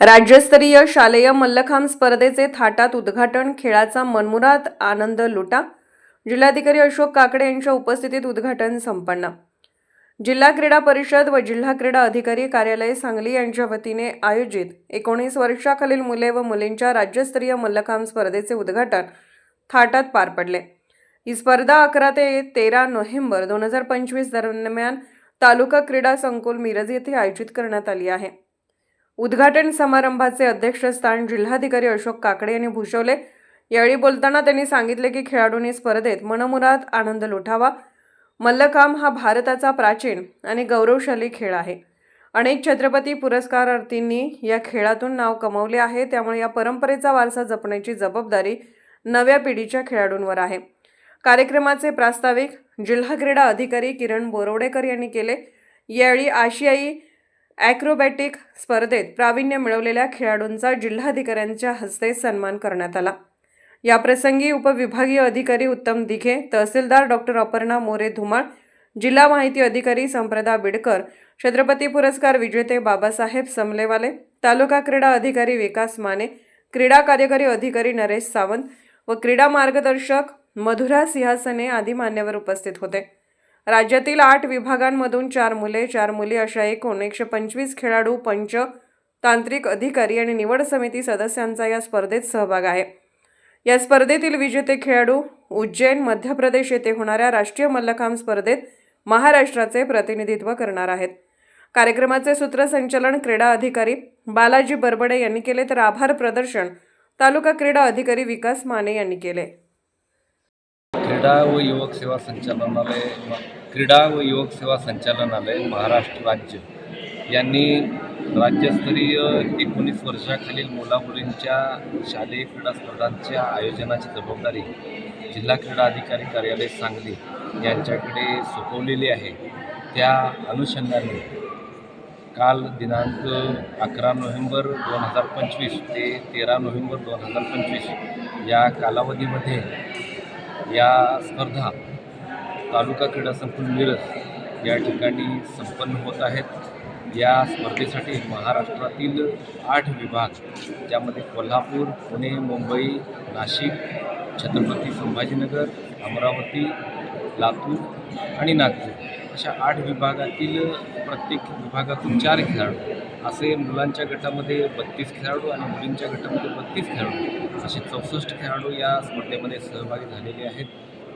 राज्यस्तरीय शालेय मल्लखांब स्पर्धेचे थाटात उद्घाटन खेळाचा मनमुराद आनंद लुटा. जिल्हाधिकारी अशोक काकडे यांच्या उपस्थितीत उद्घाटन संपन्न. जिल्हा क्रीडा परिषद व जिल्हा क्रीडा अधिकारी कार्यालय सांगली यांच्या वतीने आयोजित एकोणीस वर्षाखालील मुले व मुलींच्या राज्यस्तरीय मल्लखांब स्पर्धेचे उद्घाटन थाटात पार पडले. ही स्पर्धा अकरा ते तेरा नोव्हेंबर दोन हजार पंचवीस दरम्यान तालुका क्रीडा संकुल मिरज येथे आयोजित करण्यात आली आहे. उद्घाटन समारंभाचे अध्यक्षस्थान जिल्हाधिकारी अशोक काकडे यांनी भूषवले. यावेळी बोलताना त्यांनी सांगितले की खेळाडूंनी स्पर्धेत मनमुराद आनंद लुटावा मल्लखांब हा भारताचा प्राचीन आणि गौरवशाली खेळ आहे. अनेक छत्रपती पुरस्कारार्थींनी या खेळातून नाव कमवले आहे. त्यामुळे या परंपरेचा वारसा जपण्याची जबाबदारी नव्या पिढीच्या खेळाडूंवर आहे. कार्यक्रमाचे प्रास्ताविक जिल्हा क्रीडा अधिकारी किरण बोरवडेकर यांनी केले. यावेळी आशियाई ॲक्रोबॅटिक स्पर्धेत प्रावीण्य मिळवलेल्या खेळाडूंचा जिल्हाधिकाऱ्यांच्या हस्ते सन्मान करण्यात आला. याप्रसंगी उपविभागीय अधिकारी उत्तम दिघे तहसीलदार डॉक्टर अपर्णा मोरे धुमाळ जिल्हा माहिती अधिकारी संप्रदा बिडकर छत्रपती पुरस्कार विजेते बाबासाहेब समलेवाले तालुका क्रीडा अधिकारी विकास माने क्रीडा कार्यकारी अधिकारी नरेश सावंत व क्रीडा मार्गदर्शक मधुरा सिंहासने आदी मान्यवर उपस्थित होते. राज्यातील आठ विभागांमधून चार मुले चार मुली अशा एकूण एकशे पंचवीस खेळाडू पंच तांत्रिक अधिकारी आणि निवड समिती सदस्यांचा या स्पर्धेत सहभाग आहे. या स्पर्धेतील विजेते खेळाडू उज्जैन मध्य प्रदेश येथे होणाऱ्या राष्ट्रीय मल्लखांब स्पर्धेत महाराष्ट्राचे प्रतिनिधित्व करणार आहेत. कार्यक्रमाचे सूत्रसंचालन क्रीडा अधिकारी बालाजी बरबडे यांनी केले तर आभार प्रदर्शन तालुका क्रीडा अधिकारी विकास माने यांनी केले. क्रीडा व युवक सेवा संचालनालय क्रीडा व युवक सेवा संचालनालय महाराष्ट्र राज्य. यांनी राज्यस्तरीय एकोणीस वर्षाखालील मुलामुलींच्या शालेय क्रीडा स्पर्धांच्या आयोजनाची जबाबदारी जिल्हा क्रीडा अधिकारी कार्यालय सांगली यांच्याकडे सोपवलेली आहे. त्या अनुषंगाने काल दिनांक अकरा नोव्हेंबर दोन हजार पंचवीस ते तेरा नोव्हेंबर दोन हजार पंचवीस या कालावधीमध्ये या स्पर्धा तालुका क्रीडा संकुल मिरज या ठिकाणी संपन्न होत आहेत. या स्पर्धेसाठी महाराष्ट्रातील आठ विभाग ज्यामध्ये कोल्हापूर पुणे मुंबई नाशिक छत्रपती संभाजीनगर अमरावती लातूर आणि नागपूर अशा आठ विभागातील प्रत्येक विभागातून चार खेळाडू असे मुलांच्या गटामध्ये बत्तीस खेळाडू आणि मुलींच्या गटामध्ये बत्तीस खेळाडू असे चौसष्ट खेळाडू या स्पर्धेमध्ये सहभागी झालेले आहेत.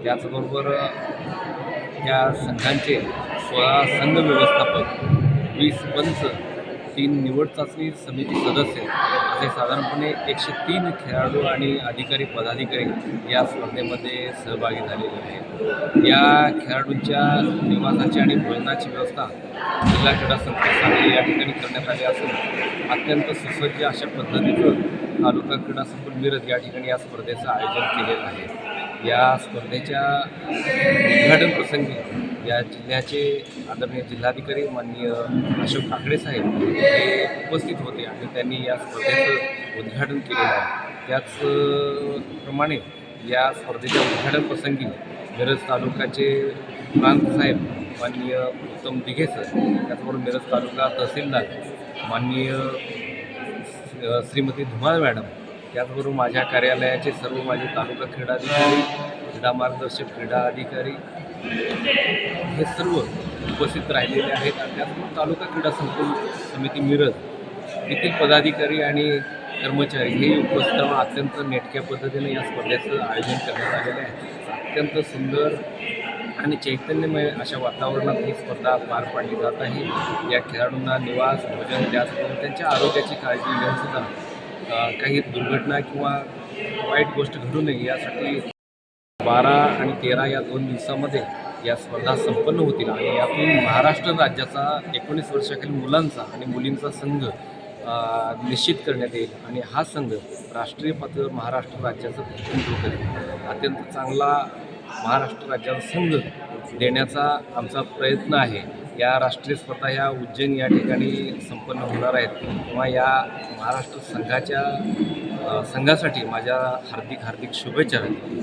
त्याचबरोबर या संघांचे सोळा संघ व्यवस्थापक वीस पंच तीन निवड चाचणी समिती सदस्य जे साधारणपणे एकशे तीन खेळाडू आणि अधिकारी पदाधिकारी या स्पर्धेमध्ये सहभागी झालेले आहेत. या खेळाडूंच्या निवासाची आणि भोजनाची व्यवस्था जिल्हा क्रीडा संस्था सांगली या ठिकाणी करण्यात आली असून अत्यंत सुसज्ज अशा पद्धतीचं तालुका क्रीडा संकुल मिरज या ठिकाणी या स्पर्धेचं आयोजन केलेलं आहे. या स्पर्धेच्या उद्घाटन प्रसंगी या जिल्ह्याचे आदरणीय जिल्हाधिकारी माननीय अशोक काकडे साहेब हे उपस्थित होते आणि त्यांनी या स्पर्धेचं उद्घाटन केलेलं आहे. त्याचप्रमाणे या स्पर्धेच्या उद्घाटन प्रसंगी मिरज तालुक्याचे प्रांत साहेब माननीय उत्तम दिघे सर त्याचबरोबर मिरज तालुका तहसीलदार माननीय श्रीमती धुमाळ मॅडम त्याचबरोबर माझ्या कार्यालयाचे सर्व माझे तालुका क्रीडा अधिकारी क्रीडा मार्गदर्शक क्रीडा अधिकारी हे सर्व उपस्थित राहिलेले आहेत आणि त्याचबरोबर तालुका क्रीडा संकुल समिती मिरज येथील पदाधिकारी आणि कर्मचारी हे उपस्थित अत्यंत नेटक्या पद्धतीने या स्पर्धेचं आयोजन करण्यात आलेलं आहे. अत्यंत सुंदर आणि चैतन्यमय अशा वातावरणात ही स्पर्धा पार पाडली जात आहे. या खेळाडूंना निवास भोजन त्याचबरोबर त्यांच्या आरोग्याची काळजी घेऊन सुद्धा काही दुर्घटना किंवा वाईट गोष्ट घडू नये यासाठी बारा आणि तेरा या दोन दिवसामध्ये या स्पर्धा संपन्न होतील. आणि यातून महाराष्ट्र राज्याचा एकोणीस वर्षाखालील मुलांचा आणि मुलींचा संघ निश्चित करण्यात येईल. आणि हा संघ राष्ट्रीय पातळीवर महाराष्ट्र राज्याचं प्रतिनिधित्व करेल. अत्यंत चांगला महाराष्ट्र राज्याचा संघ देण्याचा आमचा प्रयत्न आहे. या राष्ट्रीय स्पर्धा ह्या उज्जैन या ठिकाणी संपन्न होणार आहेत. तेव्हा या महाराष्ट्र संघाच्या संघासाठी माझ्या हार्दिक हार्दिक शुभेच्छा